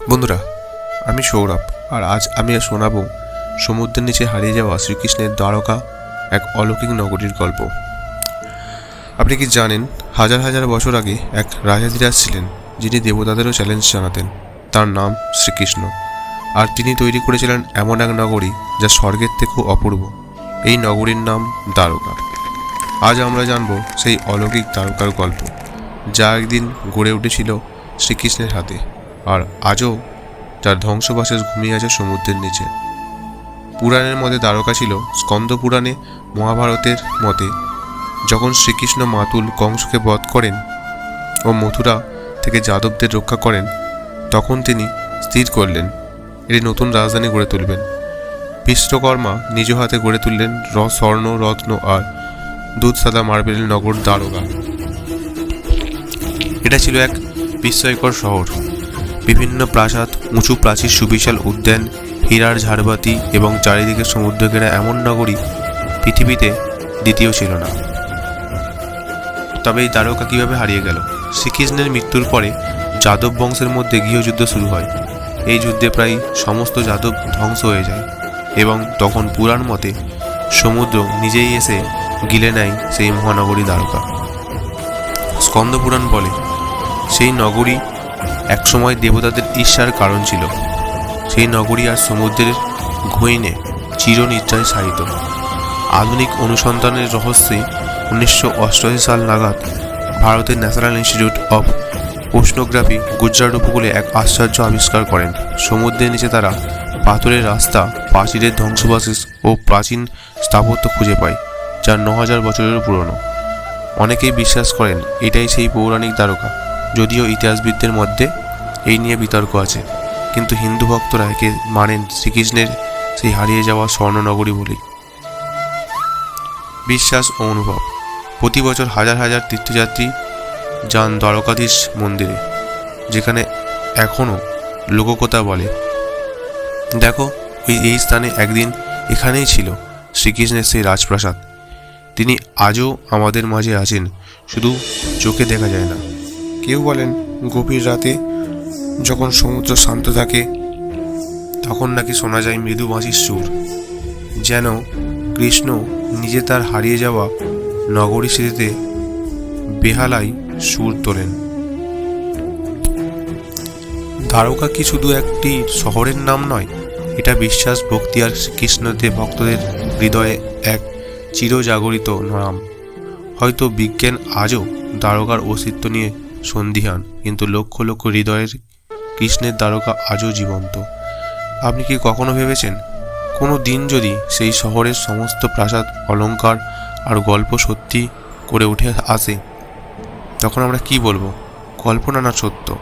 বন্ধুরা, আমি সৌরভ, আর আজ আমি শোনাবো সমুদ্রের নিচে হারিয়ে যাওয়া শ্রীকৃষ্ণের দ্বারকা এক অলৌকিক নগরীর গল্প। আপনি কি জানেন, হাজার হাজার বছর আগে এক রাজাধিরাজ ছিলেন, যিনি দেবতাদেরও চ্যালেঞ্জ জানাতেন। তার নাম শ্রীকৃষ্ণ। আর তিনি তৈরি করেছিলেন এমন এক নগরী যা স্বর্গের থেকেও অপূর্ব। এই নগরীর নাম দ্বারকা। আজ আমরা জানব সেই অলৌকিক দ্বারকার গল্প, যা একদিন গড়ে উঠেছিল শ্রীকৃষ্ণের হাতে। আর আজও তার ধ্বংসবাসের ঘুমিয়ে আছে সমুদ্রের নিচে। পুরাণের মতে দ্বারকা ছিল স্কন্দ পুরাণে মহাভারতের মতে। যখন শ্রীকৃষ্ণ মাতুল কংসকে বধ করেন ও মথুরা থেকে যাদবদের রক্ষা করেন, তখন তিনি স্থির করলেন। এটি নতুন রাজধানী গড়ে তুলবেন। বিশ্বকর্মা নিজ হাতে গড়ে তুললেন র স্বর্ণ, রত্ন আর দুধ সাদা মার্বেল নগর দ্বারকা। এটা ছিল এক বিস্ময়কর শহর। বিভিন্ন প্রাসাদ, উঁচু প্রাচীর সুবিশাল উদ্যান, হীরার ঝাড়বাতি এবং চারিদিকে সমুদ্র ঘেরা এমন নগরী পৃথিবীতে দ্বিতীয় ছিল না। তবে এই দ্বারকা কীভাবে হারিয়ে গেল? শ্রীকৃষ্ণের মৃত্যুর পরে যাদব বংশের মধ্যে গৃহযুদ্ধ শুরু হয়। এই যুদ্ধে প্রায় সমস্ত যাদব ধ্বংস হয়ে যায় এবং তখন পুরাণ মতে সমুদ্র নিজেই এসে গিলে নেয় সেই মহানগরী দ্বারকা। স্কন্দ পুরাণ বলে, সেই নগরী একসময় দেবতাদের ঈর্ষার কারণ ছিল। সেই নগরী আর সমুদ্রের ঘুইনে চিরনিদ্রায় সারিত আধুনিক অনুসন্ধানের রহস্যে উনিশশো অষ্টআশি সাল নাগাদ ভারতের national institute of oceanography Gujarat উপকূলে এক আশ্চর্য আবিষ্কার করেন। সমুদ্রের নিচে তারা পাথরের রাস্তা, প্রাচীরের ধ্বংসবাসিস ও প্রাচীন স্থাপত্য খুঁজে পায়, যা ন হাজার বছরেরও পুরনো। অনেকেই বিশ্বাস করেন, এটাই সেই পৌরাণিক দ্বারকা। যদিও ইতিহাসবিদদের মধ্যে এই নিয়ে বিতর্ক আছে। কিন্তু হিন্দু ভক্তরা একে মানেন শ্রীকৃষ্ণের সেই হারিয়ে যাওয়া স্বর্ণনগরী বলেই বিশ্বাস ও অনুভব। প্রতি বছর হাজার হাজার তীর্থযাত্রী যান দ্বারকাধীশ মন্দিরে, যেখানে এখনও লোককথা বলে। দেখো এই স্থানে একদিন এখানেই ছিল শ্রীকৃষ্ণের সেই রাজপ্রাসাদ। তিনি আজও আমাদের মাঝে আছেন, শুধু চোখে দেখা যায় না। কেউ বলেন গভীর রাতে যখন সমুদ্র শান্ত থাকে, তখন নাকি শোনা যায় মৃদু বাঁশির সুর, যেন কৃষ্ণ নিজে তার হারিয়ে যাওয়া নগরী স্মৃতিতে বেহালায় সুর তোলেন। দ্বারকা কি শুধু একটি শহরের নাম নয়, এটা বিশ্বাস, ভক্তি আর কৃষ্ণদেব ভক্তদের হৃদয়ে এক চিরজাগরিত নাম। হয়তো বিজ্ঞান আজও দ্বারকার অস্তিত্ব নিয়ে সন্দিহান কিন্তু লক্ষ লক্ষ হৃদয়ের কৃষ্ণের দ্বারকা আজও জীবন্ত। আপনি কি কখনো ভেবেছেন, কোনো দিন যদি সেই শহরের সমস্ত প্রাসাদ, অলঙ্কার আর গল্প সত্যি করে উঠে আসে, তখন আমরা কি বলব? কল্পনা না সত্য।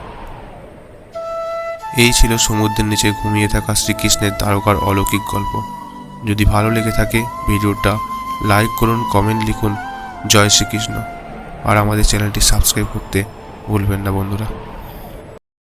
এই ছিল সমুদ্রের নিচে ঘুমিয়ে থাকা শ্রীকৃষ্ণের দ্বারকার অলৌকিক গল্প। যদি ভালো লেগে থাকে ভিডিওটা, লাইক করুন, কমেন্ট লিখুন। জয় শ্রীকৃষ্ণ। আর আমাদের চ্যানেলটি সাবস্ক্রাইব করতে ভুলবেন না বন্ধুরা